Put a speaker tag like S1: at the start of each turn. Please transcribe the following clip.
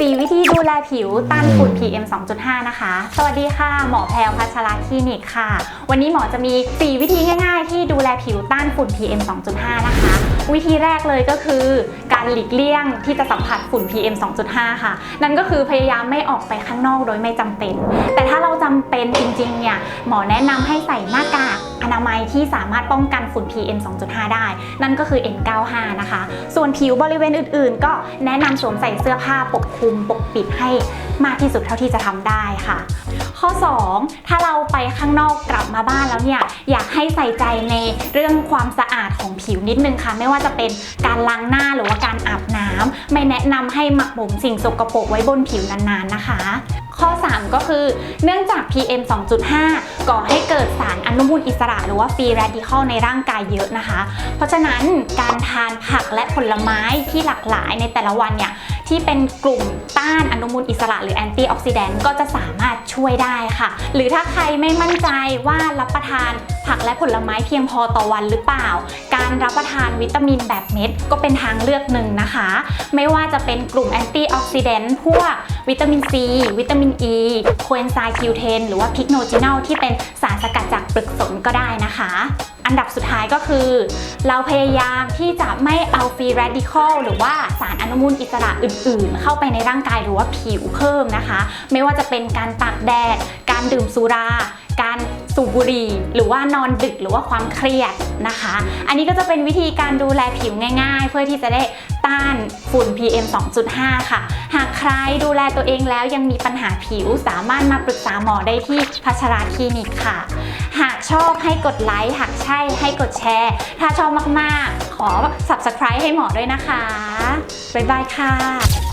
S1: 4 วิธีดูแลผิวต้านฝุ่น PM 2.5 นะคะ สวัสดีค่ะ หมอแพลวพัชราคลินิกค่ะ วันนี้หมอจะมี 4 วิธีง่ายๆ ที่ดูแลผิวต้านฝุ่น PM 2.5 นะคะ วิธีแรกเลยก็คือ การหลีกเลี่ยงที่จะสัมผัสฝุ่น PM 2.5 ค่ะ นั่นก็คือพยายามไม่ออกไปข้างนอกโดยไม่จำเป็น แต่ถ้าเราจำเป็นจริงๆ เนี่ย หมอแนะนำให้ใส่หน้ากาก อนามัยที่สามารถป้องกันฝุ่น PM 2.5 ได้ นั่นก็คือ N95 นะคะ ส่วนผิวบริเวณอื่นๆ ก็แนะนำสวมใส่เสื้อผ้าปกคลุมปกปิดให้มากที่สุดเท่าที่จะทำได้ค่ะ ข้อ 2 ถ้าเราไปข้างนอกกลับมาบ้านแล้วเนี่ย อยากให้ใส่ใจในเรื่องความสะอาดของผิวนิดนึงค่ะ ไม่ว่าจะเป็นการล้างหน้าหรือว่าการอาบน้ำไม่แนะนำให้หมักหมมสิ่งสกปรกไว้บนผิวนานๆนะคะ ข้อ 3 ก็คือเนื่องจาก PM 2.5 ก่อให้เกิดสารอนุมูลอิสระ หรือว่าฟรีแรดิคอลในร่างกายเยอะนะคะ เพราะฉะนั้นการทานผักและผลไม้ที่หลากหลายในแต่ละวันเนี่ย ที่เป็นกลุ่มต้านอนุมูลอิสระหรือแอนตี้ออกซิแดนต์ก็จะสามารถช่วยได้ค่ะ หรือถ้าใครไม่มั่นใจว่ารับประทานผักและผลไม้เพียงพอต่อวันหรือเปล่า การรับประทานวิตามินแบบเม็ดก็เป็นทางเลือกหนึ่งนะคะ ไม่ว่าจะเป็นกลุ่มแอนตี้ออกซิแดนต์พวกวิตามินซี วิตามินอ e, ีโคเอนไซม์คิวเทนหรือว่าพิกโนจินัลที่เป็นสารสกัดจากปลือกสนก็ได้ อันดับสุดท้ายก็คือ เราพยายามที่จะไม่เอาฟรีแรดิคอลหรือว่าสารอนุมูลอิสระอื่น ๆ เข้าไปในร่างกายหรือว่าผิวเพิ่มนะคะ ไม่ว่าจะเป็นการตากแดด การดื่มสุรา การสูบบุหรี่ หรือว่านอนดึกหรือว่าความเครียดนะคะ อันนี้ก็จะเป็นวิธีการดูแลผิวง่าย ๆ เพื่อที่จะได้ ต้านฝุ่น PM 2.5 ค่ะ หากใครดูแลตัวเองแล้วยังมีปัญหาผิวสามารถมาปรึกษาหมอได้ที่พัชราคลินิกค่ะ หากชอบให้กดไลค์หากใช่ให้กดแชร์ ถ้าชอบมากๆ ขอ subscribe ให้หมอด้วยนะคะ บ๊ายบายค่ะ